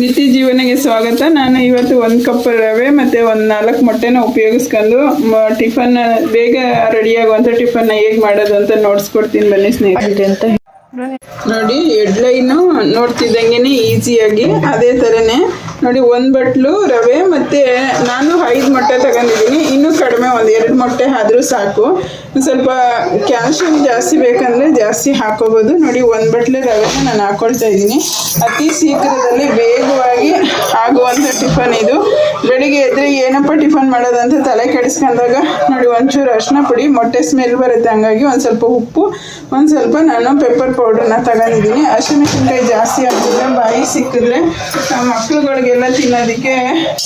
ನಿತ್ಯ ಜೀವನಗೆ ಸ್ವಾಗತ. ನಾನು ಇವತ್ತು ಒಂದು ಕಪ್ ರವೆ ಮತ್ತು ಒಂದು ನಾಲ್ಕು ಮೊಟ್ಟೆನ ಉಪಯೋಗಿಸ್ಕೊಂಡು ಟಿಫನ್ ಬೇಗ ರೆಡಿಯಾಗುವಂಥ ಟಿಫನ್ ಹೇಗೆ ಮಾಡೋದು ಅಂತ ನೋಡ್ಸ್ಕೊಡ್ತೀನಿ ಬನ್ನಿ ಸ್ನೇಹಿತರೆ ಅಂತ ನೋಡಿ ಎಡ್ಲೈನು ನೋಡ್ತಿದ್ದಂಗೆ ಈಸಿಯಾಗಿ ಅದೇ ಥರನೇ ನೋಡಿ, ಒಂದು ಬಟ್ಲು, ರವೆ ಮತ್ತು ನಾನು ಐದು ಮೊಟ್ಟೆ ತಗೊಂಡಿದ್ದೀನಿ. ಇನ್ನೂ ಕಡಿಮೆ ಒಂದು ಎರಡು ಮೊಟ್ಟೆ ಆದರೂ ಸಾಕು. ಸ್ವಲ್ಪ ಕ್ಯಾಲ್ಶಿಯಂ ಜಾಸ್ತಿ ಬೇಕಂದರೆ ಜಾಸ್ತಿ ಹಾಕೋಬೋದು. ನೋಡಿ, ಒಂದು ಬಟ್ಲು ರವೆನ ನಾನು ಹಾಕ್ಕೊಳ್ತಾ ಇದ್ದೀನಿ. ಅತಿ ಶೀಘ್ರದಲ್ಲಿ ವೇಗವಾಗಿ ಆಗುವಂಥ ಟಿಫನ್ ಇದು. ಬೆಳಿಗ್ಗೆ ಎದ್ರೆ ಏನಪ್ಪ ಟಿಫನ್ ಮಾಡೋದಂತ ತಲೆ ಕೆಡಿಸ್ಕೊಂಡಾಗ, ನೋಡಿ, ಒಂಚೂರು ಅರಿಶಿನ ಪುಡಿ, ಮೊಟ್ಟೆ ಸ್ಮೆಲ್ ಬರುತ್ತೆ, ಹಂಗಾಗಿ ಒಂದು ಸ್ವಲ್ಪ ಉಪ್ಪು, ಒಂದು ಸ್ವಲ್ಪ ನಾನು ಪೆಪ್ಪರ್ ಪೌಡ್ರನ್ನ ತಗೊಂಡಿದ್ದೀನಿ. ಹಸಿಮೆಣಸಿನ್ಕಾಯಿ ಜಾಸ್ತಿ ಹಾಕಿದ್ರೆ, ಬಾಯಿ ಸಿಕ್ಕಿದ್ರೆ ಆ ಮಕ್ಳುಗಳಿಗೆಲ್ಲ ತಿನ್ನೋದಕ್ಕೆ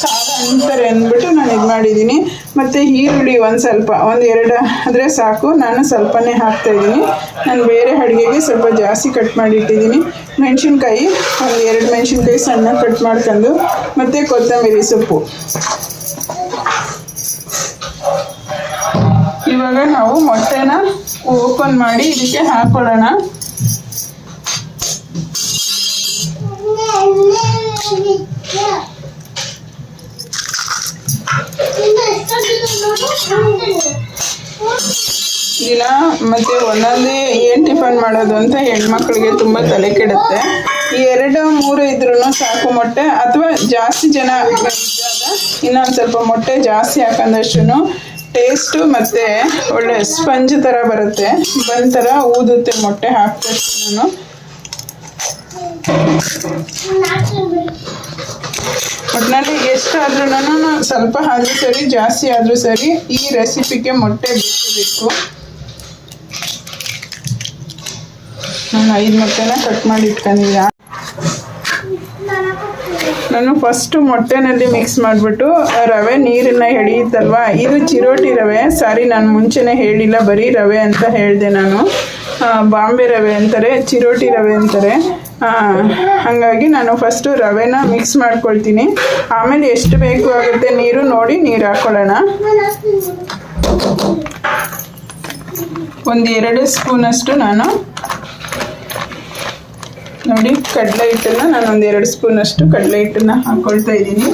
ಖಾರ ಅಂತಾರೆ ಅಂದ್ಬಿಟ್ಟು ನಾನು ಇದು ಮಾಡಿದ್ದೀನಿ ಮತ್ತು ಈರುಳ್ಳಿ ಒಂದು ಸ್ವಲ್ಪ, ಒಂದು ಎರಡು ಆದರೆ ಸಾಕು. ನಾನು ಸ್ವಲ್ಪನೇ ಹಾಕ್ತಾಯಿದ್ದೀನಿ ನಾನು ಬೇರೆ ಅಡುಗೆಗೆ ಸ್ವಲ್ಪ ಜಾಸ್ತಿ ಕಟ್ ಮಾಡಿಟ್ಟಿದ್ದೀನಿ. ಮೆಣಸಿನ್ಕಾಯಿ, ಒಂದು ಎರಡು ಮೆಣಸಿನ್ಕಾಯಿ ಸಣ್ಣ ಕಟ್ ಮಾಡ್ಕೊಂಡು, ಮತ್ತು ಕೊತ್ತಂಬರಿ ಸೊಪ್ಪು. ಇವಾಗ ನಾವು ಮೊಟ್ಟೆನ ಓಪನ್ ಮಾಡಿ ಇದಕ್ಕೆ ಹಾಕೊಳ್ಳೋಣ ದಿನ ಮತ್ತೆ ಒಂದೊಂದೇ ಏನು ಟಿಫನ್ ಮಾಡೋದು ಅಂತ ಹೆಣ್ಮಕ್ಳಿಗೆ ತುಂಬ ತಲೆ ಕೆಡುತ್ತೆ. ಈ ಎರಡು, ಮೂರು ಇದ್ರೂ ಸಾಕು ಮೊಟ್ಟೆ, ಅಥವಾ ಜಾಸ್ತಿ ಜನ ಇನ್ನೊಂದು ಸ್ವಲ್ಪ ಮೊಟ್ಟೆ ಜಾಸ್ತಿ ಹಾಕೊಂಡಷ್ಟು ಟೇಸ್ಟು ಮತ್ತು ಒಳ್ಳೆ ಸ್ಪಂಜ್ ಥರ ಬರುತ್ತೆ. ಬಂದ್ ತರ ಊದುತ್ತೆ ಮೊಟ್ಟೆ ಹಾಕಿದಷ್ಟು ಒಟ್ಟಿನಲ್ಲಿ ಎಷ್ಟಾದ್ರೂ ಸ್ವಲ್ಪ ಆದ್ರೂ ಸರಿ, ಜಾಸ್ತಿ ಆದ್ರೂ ಸರಿ ಈ ರೆಸಿಪಿಗೆ ಮೊಟ್ಟೆ ಬೇಕು ನಾನು ಐದು ಮೊಟ್ಟೆನ ಕಟ್ ಮಾಡಿ ನಾನು ಫಸ್ಟು ಮೊಟ್ಟೆನಲ್ಲಿ ಮಿಕ್ಸ್ ಮಾಡಿಬಿಟ್ಟು ರವೆ ನೀರನ್ನು ಎಳೆಯುತ್ತಲ್ವಾ? ಇದು ಚಿರೋಟಿ ರವೆ. ಸಾರಿ, ನಾನು ಮುಂಚೆನೇ ಹೇಳಿಲ್ಲ, ಬರೀ ರವೆ ಅಂತ ಹೇಳಿದೆ ನಾನು. ಬಾಂಬೆ ರವೆ ಅಂತಾರೆ, ಚಿರೋಟಿ ರವೆ ಅಂತಾರೆ. ಹಾಗಾಗಿ ನಾನು ಫಸ್ಟು ರವೆನ ಮಿಕ್ಸ್ ಮಾಡ್ಕೊಳ್ತೀನಿ. ಆಮೇಲೆ ಎಷ್ಟು ಬೇಕು ಆಗುತ್ತೆ ನೀರು ನೋಡಿ ನೀರು ಹಾಕ್ಕೊಳ್ಳೋಣ ಒಂದು ಎರಡು ಸ್ಪೂನಷ್ಟು ನಾನು ನೋಡಿ ಕಡಲೆ ಹಿಟ್ಟನ್ನು ನಾನು ಒಂದು ಎರಡು ಸ್ಪೂನಷ್ಟು ಕಡಲೆ ಹಿಟ್ಟನ್ನು ಹಾಕ್ಕೊಳ್ತಾ ಇದ್ದೀನಿ.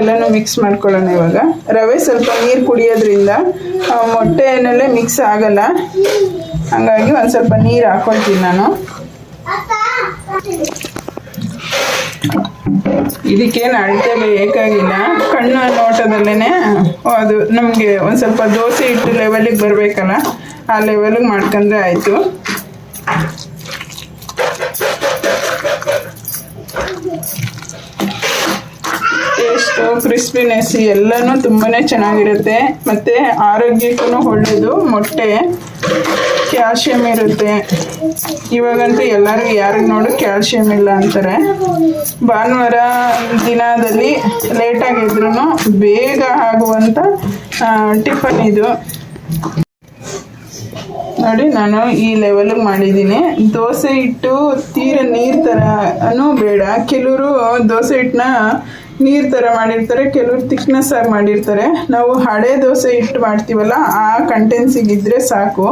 ಎಲ್ಲನೂ ಮಿಕ್ಸ್ ಮಾಡ್ಕೊಳ್ಳೋಣ ಇವಾಗ. ರವೆ ಸ್ವಲ್ಪ ನೀರು ಕುಡಿಯೋದ್ರಿಂದ ಮೊಟ್ಟೆನಲ್ಲೇ ಮಿಕ್ಸ್ ಆಗಲ್ಲ. ಹಾಗಾಗಿ ಒಂದು ಸ್ವಲ್ಪ ನೀರು ಹಾಕೊಳ್ತೀನಿ ನಾನು. ಇದಕ್ಕೇನು ಅಳತೆ ಬೇಕಾಗಿಲ್ಲ. ಕಣ್ಣು ನೋಟದಲ್ಲೇ ಅದು ನಮಗೆ ಒಂದು ಸ್ವಲ್ಪ ದೋಸೆ ಹಿಟ್ಟು ಲೆವೆಲಿಗೆ ಬರಬೇಕಲ್ಲ, ಆ ಲೆವೆಲಿಗೆ ಮಾಡ್ಕೊಂಡ್ರೆ ಆಯಿತು. ಕ್ರಿಸ್ಪಿನೆಸ್ ಎಲ್ಲನೂ ತುಂಬಾ ಚೆನ್ನಾಗಿರುತ್ತೆ. ಮತ್ತು ಆರೋಗ್ಯಕ್ಕೂ ಒಳ್ಳೆಯದು ಮೊಟ್ಟೆ ಕ್ಯಾಲ್ಶಿಯಂ ಇರುತ್ತೆ. ಇವಾಗಂತೂ ಎಲ್ಲರಿಗೂ ಯಾರಿಗೆ ನೋಡು ಕ್ಯಾಲ್ಶಿಯಂ ಇಲ್ಲ ಅಂತಾರೆ. ಭಾನುವಾರ ದಿನದಲ್ಲಿ ಲೇಟಾಗಿ ಇದ್ರೂ ಬೇಗ ಆಗುವಂಥ ಟಿಫನ್ ಇದು. ನೋಡಿ ನಾನು ಈ ಲೆವೆಲ್ಗೆ ಮಾಡಿದ್ದೀನಿ. ದೋಸೆ ಹಿಟ್ಟು, ತೀರ ನೀರು ಥರನೂ ಬೇಡ. ಕೆಲವರು ದೋಸೆ ಹಿಟ್ಟನ್ನ ನೀರು ಥರ ಮಾಡಿರ್ತಾರೆ, ಕೆಲವ್ರು ತಿಕ್ನೆಸ್ ಆಗಿ ಮಾಡಿರ್ತಾರೆ. ನಾವು ಹಳೆ ದೋಸೆ ಹಿಟ್ಟು ಮಾಡ್ತೀವಲ್ಲ, ಆ ಕಂಟೆನ್ಸಿಗಿದ್ರೆ ಸಾಕು.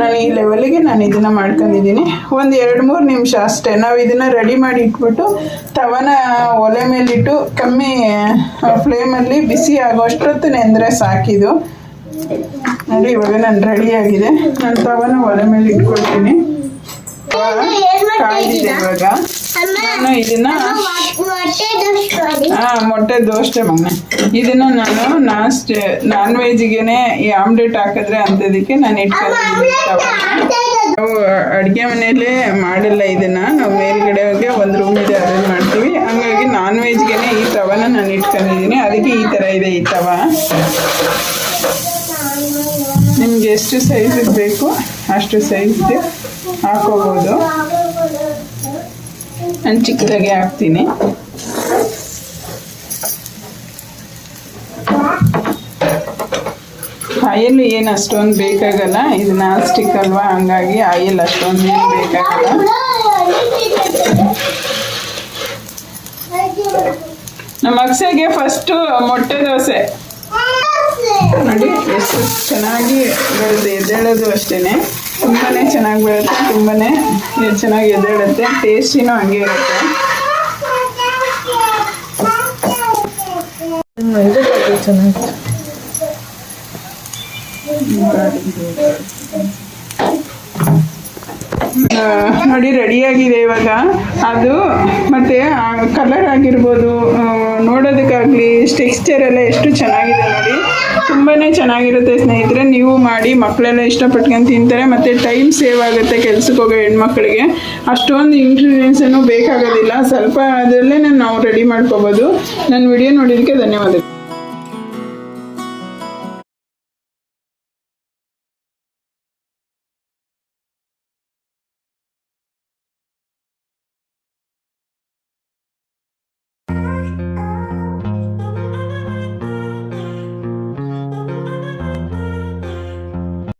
ನಾನು ಈ ಲೆವೆಲಿಗೆ ನಾನು ಇದನ್ನು ಮಾಡ್ಕೊಂಡಿದ್ದೀನಿ. ಒಂದು ಎರಡು ಮೂರು ನಿಮಿಷ ಅಷ್ಟೇ. ನಾವು ಇದನ್ನು ರೆಡಿ ಮಾಡಿ ಇಟ್ಬಿಟ್ಟು, ತವನ ಒಲೆ ಮೇಲಿಟ್ಟು ಕಮ್ಮಿ ಫ್ಲೇಮಲ್ಲಿ ಬಿಸಿ ಆಗೋಷ್ಟೊತ್ತು ನೆಂದರೆ ಸಾಕಿದು ನೋಡಿ ಇವಾಗ ನಾನು ರೆಡಿ ಆಗಿದೆ. ನಾನು ತವನ ಒಲೆ ಮೇಲೆ ಇಟ್ಕೊಳ್ತೀನಿ. ಕಾಯ್ದಿದೆ ಇವಾಗ. ನಾನು ಇದನ್ನ ಹಾ ಮೊಟ್ಟೆ ದೋಸೆ ಮಗನೆ ಇದನ್ನ ನಾನು ನಾಸ್ಟ್ ನಾನ್ ವೆಜ್ಗೆನೆ ಈ ಆಮ್ಲೆಟ್ ಹಾಕಿದ್ರೆ ಅಂತದಕ್ಕೆ ನಾನು ಇಟ್ಕೊಂಡಿದ್ದೀನಿ. ನಾವು ಅಡುಗೆ ಮನೆಯಲ್ಲೇ ಮಾಡಲ್ಲ ಇದನ್ನ. ನಾವು ಮೇಲ್ಗಡೆಗೆ ಒಂದು ರೂಮ್ ಇದೆ ಅರೇಂಜ್ ಮಾಡ್ತೀವಿ. ಹಂಗಾಗಿ ನಾನ್ ವೆಜ್ಗೆನೆ ಈ ತವನ ನಾನು ಇಟ್ಕೊಂಡಿದ್ದೀನಿ. ಅದಕ್ಕೆ ಈ ಥರ ಇದೆ ಈ ತವ. ನಿಮ್ಗೆ ಎಷ್ಟು ಸೈಜ್ ಬೇಕು ಅಷ್ಟು ಸೈಜ್ ಹಾಕೋಬೋದು. ನಾನು ಚಿಕ್ಕದಾಗೆ ಹಾಕ್ತೀನಿ. ಆಯಿಲ್ ಏನು ಅಷ್ಟೊಂದು ಬೇಕಾಗಲ್ಲ, ಇದು ನಾನ್ ಸ್ಟಿಕ್ ಅಲ್ವಾ? ಹಂಗಾಗಿ ಆಯಿಲ್ ಅಷ್ಟೊಂದು ಏನು ಬೇಕಾಗಲ್ಲ. ನಮ್ಮ ಅಕ್ಸೆಗೆ ಫಸ್ಟು ಮೊಟ್ಟೆ ದೋಸೆ. ನೋಡಿ, ಎಷ್ಟು ಚೆನ್ನಾಗಿ ಬರುತ್ತೆ ಎದ್ದೇಳೋದು ಅಷ್ಟೇ ತುಂಬಾ ಚೆನ್ನಾಗಿ ಬರುತ್ತೆ ತುಂಬಾ ಚೆನ್ನಾಗಿ ಎದ್ದೇಳುತ್ತೆ ಟೇಸ್ಟಿನೂ ಹಂಗೆ ಇರುತ್ತೆ. ಚೆನ್ನಾಗಿ ನೋಡಿ ರೆಡಿಯಾಗಿದೆ ಇವಾಗ. ಅದು, ಮತ್ತು ಕಲರ್ ಆಗಿರ್ಬೋದು ನೋಡೋದಕ್ಕಾಗ್ಲಿ ಟೆಕ್ಸ್ಚರ್ ಎಲ್ಲ ಎಷ್ಟು ಚೆನ್ನಾಗಿದೆ ನೋಡಿ. ತುಂಬಾ ಚೆನ್ನಾಗಿರುತ್ತೆ ಸ್ನೇಹಿತರೆ, ನೀವು ಮಾಡಿ, ಮಕ್ಕಳೆಲ್ಲ ಇಷ್ಟಪಟ್ಕೊಂಡು ತಿಂತಾರೆ, ಮತ್ತು ಟೈಮ್ ಸೇವ್ ಆಗುತ್ತೆ ಕೆಲ್ಸಕ್ಕೆ ಹೋಗೋ ಹೆಣ್ಮಕ್ಳಿಗೆ. ಅಷ್ಟೊಂದು ಇಂಗ್ರೀಡಿಯೆಂಟ್ಸನ್ನು ಬೇಕಾಗೋದಿಲ್ಲ. ಸ್ವಲ್ಪ ಅದರಲ್ಲೇ ನಾನು ನಾವು ರೆಡಿ ಮಾಡ್ಕೋಬೋದು. ನನ್ನ ವಿಡಿಯೋ ನೋಡಿದ್ದಕ್ಕೆ ಧನ್ಯವಾದಗಳು.